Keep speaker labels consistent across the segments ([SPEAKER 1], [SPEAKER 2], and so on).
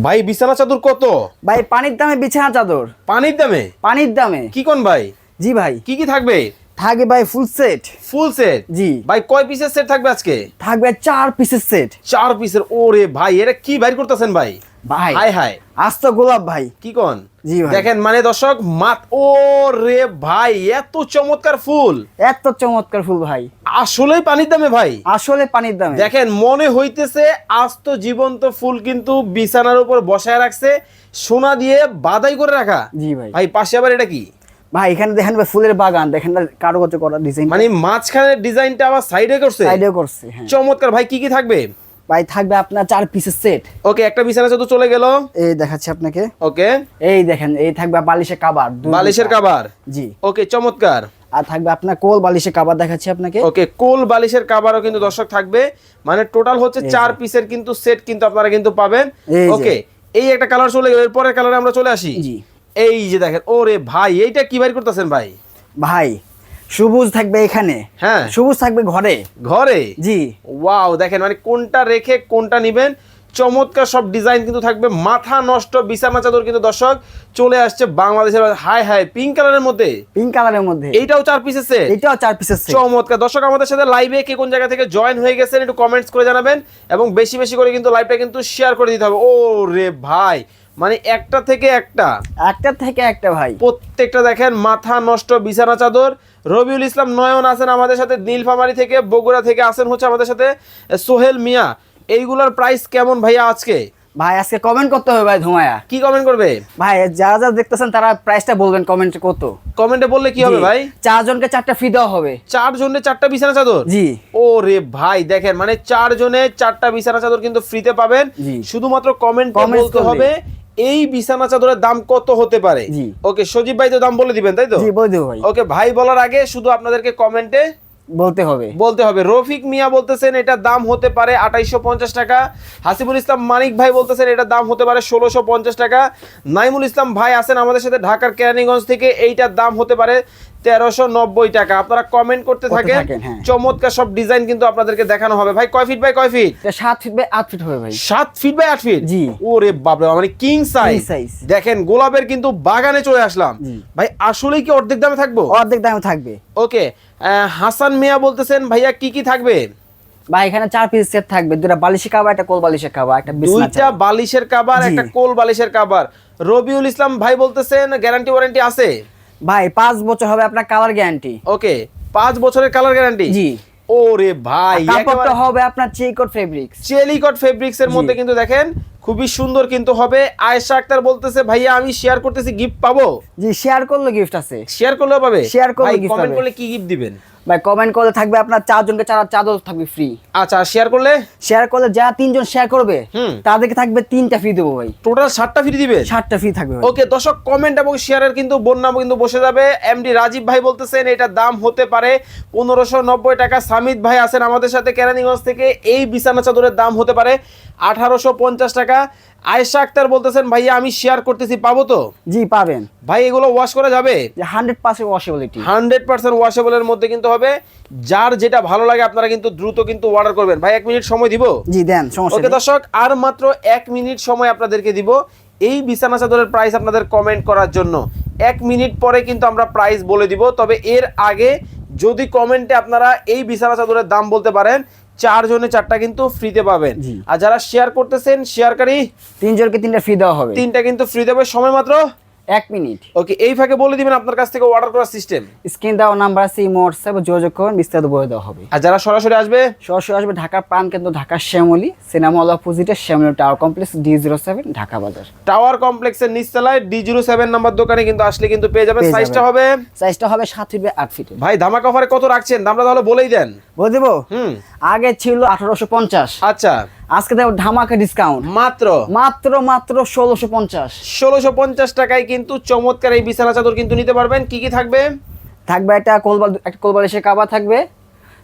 [SPEAKER 1] ভাই বিছানা চাদর কত?
[SPEAKER 2] ভাই পানির দামে বিছানা চাদর।
[SPEAKER 1] পানির দামে?
[SPEAKER 2] পানির দামে।
[SPEAKER 1] কি কোন ভাই?
[SPEAKER 2] জি ভাই।
[SPEAKER 1] কি কি থাকবে?
[SPEAKER 2] থাকবে ভাই ফুল সেট।
[SPEAKER 1] Full set?
[SPEAKER 2] জি।
[SPEAKER 1] ভাই কয় পিসের সেট থাকবে আজকে?
[SPEAKER 2] থাকবে চার পিসের সেট।
[SPEAKER 1] চার পিসের। ওরে ভাই এটা কি বাইর করতেছেন ভাই?
[SPEAKER 2] ভাই
[SPEAKER 1] হাই হাই।
[SPEAKER 2] আস্ত গোলাপ ভাই।
[SPEAKER 1] কি কোন?
[SPEAKER 2] জি ভাই।
[SPEAKER 1] দেখেন মানে দর্শক মাত ও রে ভাই এত চমৎকার ফুল।
[SPEAKER 2] এত চমৎকার ফুল ভাই।
[SPEAKER 1] আসলেই পানির দামে ভাই।
[SPEAKER 2] আসলে পানির দামে।
[SPEAKER 1] দেখেন মনে হইতেছে আস্ত জীবন্ত ফুল কিন্তু বিছানার উপর বসায় রাখছে সোনা দিয়ে বাদাই করে রাখা।
[SPEAKER 2] জি ভাই।
[SPEAKER 1] ভাই পাশে আবার এটা কি?
[SPEAKER 2] ভাই এখানে দেখেন ফুলের বাগান দেখেন কারুকার্য করা ডিজাইন
[SPEAKER 1] মানে মাঝখানের ডিজাইনটা আবার সাইডে করছে?
[SPEAKER 2] সাইডেও করছে হ্যাঁ।
[SPEAKER 1] চমৎকার। ভাই কি কি থাকবে?
[SPEAKER 2] ভাই থাকবে আপনার চার পিসের সেট
[SPEAKER 1] ওকে একটা বিছানা তো চলে গেল।
[SPEAKER 2] এই দেখাচ্ছি আপনাকে।
[SPEAKER 1] ওকে
[SPEAKER 2] এই দেখেন এই থাকবে বালিশের কাবার
[SPEAKER 1] বালিশের কাবার
[SPEAKER 2] জি।
[SPEAKER 1] ওকে চমৎকার।
[SPEAKER 2] আর থাকবে আপনার কোল বালিশের কাবার দেখাচ্ছি আপনাকে।
[SPEAKER 1] ওকে কোল বালিশের কাবারও কিন্তু দর্শক থাকবে। মানে টোটাল হচ্ছে চার পিসের কিন্তু সেট কিন্তু আপনারা কিন্তু পাবেন। ওকে এই একটা কালার চলে গেল এরপরের কালারে আমরা চলে আসি।
[SPEAKER 2] জি।
[SPEAKER 1] এই যে দেখেন ওরে ভাই এইটা কি বাইর করতেছেন ভাই?
[SPEAKER 2] ভাই সবুজ থাকবে এখানে।
[SPEAKER 1] হ্যাঁ।
[SPEAKER 2] সবুজ থাকবে ঘরে।
[SPEAKER 1] ঘরে?
[SPEAKER 2] জি।
[SPEAKER 1] ওয়াও দেখেন মানে কোনটা রেখে কোনটা নিবেন? চমৎকার সব ডিজাইন কিন্তু থাকবে। মাথা নষ্ট বিছানা চাদর কিন্তু দর্শক চলে আসছে বাংলাদেশের হাই হাই পিঙ্ক কালারের মধ্যে?
[SPEAKER 2] পিঙ্ক কালারের মধ্যে।
[SPEAKER 1] এইটাও চার পিসের সেট
[SPEAKER 2] এটাও চার পিসের সেট
[SPEAKER 1] চমৎকার। দর্শক আমাদের সাথে লাইভে কে কোন জায়গা থেকে জয়েন হয়ে গেছেন একটু কমেন্টস করে জানাবেন এবং বেশি বেশি করে কিন্তু লাইভটা কিন্তু শেয়ার করে দিতে হবে। ও রে ভাই মানে একটা থেকে একটা।
[SPEAKER 2] একটা থেকে একটা ভাই।
[SPEAKER 1] প্রত্যেকটা দেখেন মাথা নষ্ট বিছানা চাদর রবিউল ইসলাম নয়ন আছেন আমাদের সাথে নীলফামারি থেকে বগুড়া থেকে আছেন হচ্ছে আমাদের সাথে সোহেল মিয়া। এইগুলোর প্রাইস কেমন ভাইয়া আজকে?
[SPEAKER 2] ভাই আজকে কমেন্ট করতে হবে ভাই ধুমায়া।
[SPEAKER 1] কি কমেন্ট করবে?
[SPEAKER 2] ভাই যারা যারা দেখতেছেন তারা প্রাইসটা বলবেন কমেন্টে কত।
[SPEAKER 1] কমেন্টে বললে কি হবে ভাই?
[SPEAKER 2] চারজনকে চারটা ফ্রি দেওয়া হবে।
[SPEAKER 1] চার জনে চারটা বিছানা চাদর?
[SPEAKER 2] জি।
[SPEAKER 1] ও রে ভাই দেখেন মানে চার জনে চারটা বিছানা চাদর কিন্তু ফ্রিতে পাবেন। শুধুমাত্র কমেন্ট বলতে হবে এই বিছানা চাদরের দাম কত হতে পারে?
[SPEAKER 2] জি।
[SPEAKER 1] ওকে সজীব ভাই তো দাম বলে দিবেন তাই তো?
[SPEAKER 2] জি বলে দেবো ভাই।
[SPEAKER 1] ওকে ভাই বলার আগে শুধু আপনাদেরকে কমেন্টে
[SPEAKER 2] বলতে হবে।
[SPEAKER 1] বলতে হবে। রফিক মিয়া বলতেছেন এটার দাম হতে পারে আঠাইশো পঞ্চাশ টাকা। হাসিবুল ইসলাম মানিক ভাই বলতেছেন এটার দাম হতে পারে ষোলোশো পঞ্চাশ টাকা। নাইমুল ইসলাম ভাই আছেন আমাদের সাথে ঢাকার কেরানীগঞ্জ থেকে এইটার দাম হতে পারে তেরোশো নব্বই টাকা। আপনারা কমেন্ট করতে থাকেন।
[SPEAKER 2] হ্যাঁ।
[SPEAKER 1] চমৎকার সব ডিজাইন কিন্তু আপনাদেরকে দেখানো হবে। ভাই কয় ফিট বাই কয় ফিট
[SPEAKER 2] সাত ফিট বাই আট ফিট হবে ভাই।
[SPEAKER 1] সাত ফিট বাই আট ফিট
[SPEAKER 2] জি।
[SPEAKER 1] ওরে বাপরে বাপ, মানে কিং সাইজ। দেখেন গোলাপের কিন্তু বাগানে চলে আসলাম। ভাই আসলেই কি অর্ধেক দামে থাকব?
[SPEAKER 2] অর্ধেক দামে থাকবে।
[SPEAKER 1] ওকে হাসান মিয়া বলতেছেন ভাইয়া কি কি থাকবে?
[SPEAKER 2] ভাই এখানে চার পিস সেট থাকবে। দুটা বালিশের কাবার একটা কোল বালিশের কাবার একটা
[SPEAKER 1] দুইটা বালিশের কাবার একটা কোল বালিশের কাবার রবিউল ইসলাম ভাই বলতেছেন গ্যারান্টি ওয়ারেন্টি আছে?
[SPEAKER 2] ভাই পাঁচ বছর হবে আপনার কালার গ্যারান্টি
[SPEAKER 1] ওকে পাঁচ বছরের কালার গ্যারান্টি
[SPEAKER 2] জি।
[SPEAKER 1] ওরে ভাই
[SPEAKER 2] কাপড়টা হবে আপনার চেকট ফেব্রিক্স
[SPEAKER 1] চেলিকট ফেব্রিক্স এর মধ্যে কিন্তু দেখেন খুবই সুন্দর কিন্তু হবে। আয়েশা আক্তার বলতেছে ভাইয়া আমি শেয়ার করতেছি গিফট পাবো?
[SPEAKER 2] জি শেয়ার করলে গিফট আছে।
[SPEAKER 1] শেয়ার করলে পাবে?
[SPEAKER 2] শেয়ার করলে
[SPEAKER 1] কমেন্ট করলে কি গিফট দিবেন?
[SPEAKER 2] ভাই কমেন্ট করলে থাকবে আপনার চারজনকে চার চাদর থাকবে ফ্রি
[SPEAKER 1] আচ্ছা শেয়ার করলে?
[SPEAKER 2] শেয়ার করলে যারা তিনজন শেয়ার করবে তাদেরকে থাকবে তিনটা ফ্রি দেবো ভাই।
[SPEAKER 1] টোটাল ষাটটা ফ্রি দিবেন
[SPEAKER 2] ষাটটা ফ্রি থাকবে
[SPEAKER 1] ওকে দর্শক কমেন্ট এবং শেয়ারের কিন্তু বন্যা কিন্তু বসে যাবে। এমডি রাজীব ভাই বলতেছেন এটার দাম হতে পারে পনেরোশো নব্বই টাকা। সামিদ ভাই আছেন আমাদের সাথে কেরানীগঞ্জ থেকে। এই বিছানা চাদরের দাম হতে পারে আঠারোশো পঞ্চাশ টাকা। আয়েশা আক্তার বলতেছেন ভাইয়া আমি শেয়ার করতেছি পাবো তো?
[SPEAKER 2] জি পাবেন।
[SPEAKER 1] ভাই এগুলো ওয়াশ করা যাবে?
[SPEAKER 2] Hundred percent washability
[SPEAKER 1] hundred percent ওয়াশেবলের মধ্যে কিন্তু হবে। যার যেটা ভালো লাগে আপনারা কিন্তু দ্রুত কিন্তু অর্ডার করবেন। ভাই এক মিনিট সময় দিব?
[SPEAKER 2] জি দেন সমস্যা
[SPEAKER 1] ওকে দর্শক আর মাত্র এক মিনিট সময় আপনাদেরকে দিব। এই বিছানা চাদরের প্রাইস আপনাদের কমেন্ট করার জন্য। এক মিনিট পরে কিন্তু আমরা প্রাইস বলে দিব। তবে এর আগে যদি কমেন্টে আপনারা এই বিছানা চাদরের দাম বলতে পারেন চার জনে চারটা কিন্তু ফ্রিতে পাবেন। আর যারা শেয়ার করতেছেন শেয়ারকারী
[SPEAKER 2] তিনজনকে তিনটা ফ্রি দেওয়া হবে।
[SPEAKER 1] তিনটা কিন্তু ফ্রি দেবে সময় মাত্র
[SPEAKER 2] এক মিনিট।
[SPEAKER 1] ওকে এই ফাঁকে বলে দিবেন আপনার কাছ থেকে অর্ডার করার সিস্টেম
[SPEAKER 2] স্ক্রিন দাও নাম্বার আছে ইমো হোয়াটসঅ্যাপ যোগাযোগ করুন বিস্তারিত বলে দেওয়া হবে।
[SPEAKER 1] আর যারা সরাসরি আসবে?
[SPEAKER 2] সরাসরি আসবে ঢাকা প্রাণ কেন্দ্র ঢাকা শ্যামলি সিনেমা হল অপোজিটে Shyamoli tower complex D zero seven Dhaka বাজার।
[SPEAKER 1] টাওয়ার কমপ্লেক্সের নিচতলায় ডি জিরো সেভেন নাম্বার দোকানে কিন্তু আসলে কিন্তু পেয়ে যাবেন। সাইজটা হবে?
[SPEAKER 2] সাইজটা হবে সাত ফিট বাই আট ফিট
[SPEAKER 1] ভাই ধামাকা অফারে কত রাখছেন? দামটা তাহলে বলেই দেন।
[SPEAKER 2] বলে দেবো?
[SPEAKER 1] হুম।
[SPEAKER 2] আগে ছিল আঠারোশো পঞ্চাশ।
[SPEAKER 1] আচ্ছা।
[SPEAKER 2] আজকে দেবো ধামাকা ডিসকাউন্ট
[SPEAKER 1] মাত্র?
[SPEAKER 2] মাত্র মাত্র ষোলোশো পঞ্চাশ।
[SPEAKER 1] ষোলোশো পঞ্চাশ টাকায় কিন্তু চমৎকার এই বিছানা চাদর কিন্তু নিতে পারবেন। কি কি থাকবে?
[SPEAKER 2] থাকবে একটা কোলবাল একটা কোল বালিশের কাবার থাকবে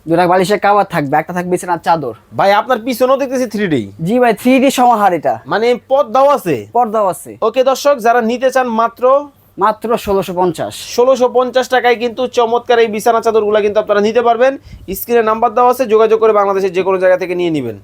[SPEAKER 2] দুটা বালিশের কাবার থাকবে একটা থাকবে বিছানার চাদর।
[SPEAKER 1] ভাই আপনার পিছনেও দেখতেছি থ্রি ডি
[SPEAKER 2] জি ভাই থ্রি ডি সমাহার এটা।
[SPEAKER 1] মানে পদ দাও আছে?
[SPEAKER 2] পর্দাও আছে।
[SPEAKER 1] ওকে দর্শক যারা নিতে চান মাত্র
[SPEAKER 2] মাত্র ষোলোশো পঞ্চাশ।
[SPEAKER 1] ষোলোশো পঞ্চাশ টাকায় কিন্তু চমৎকার এই বিছানা চাদরগুলো কিন্তু আপনারা নিতে পারবেন। স্ক্রিনে নাম্বার দেওয়া আছে যোগাযোগ করে বাংলাদেশের যে কোনো জায়গা থেকে নিয়ে নেবেন।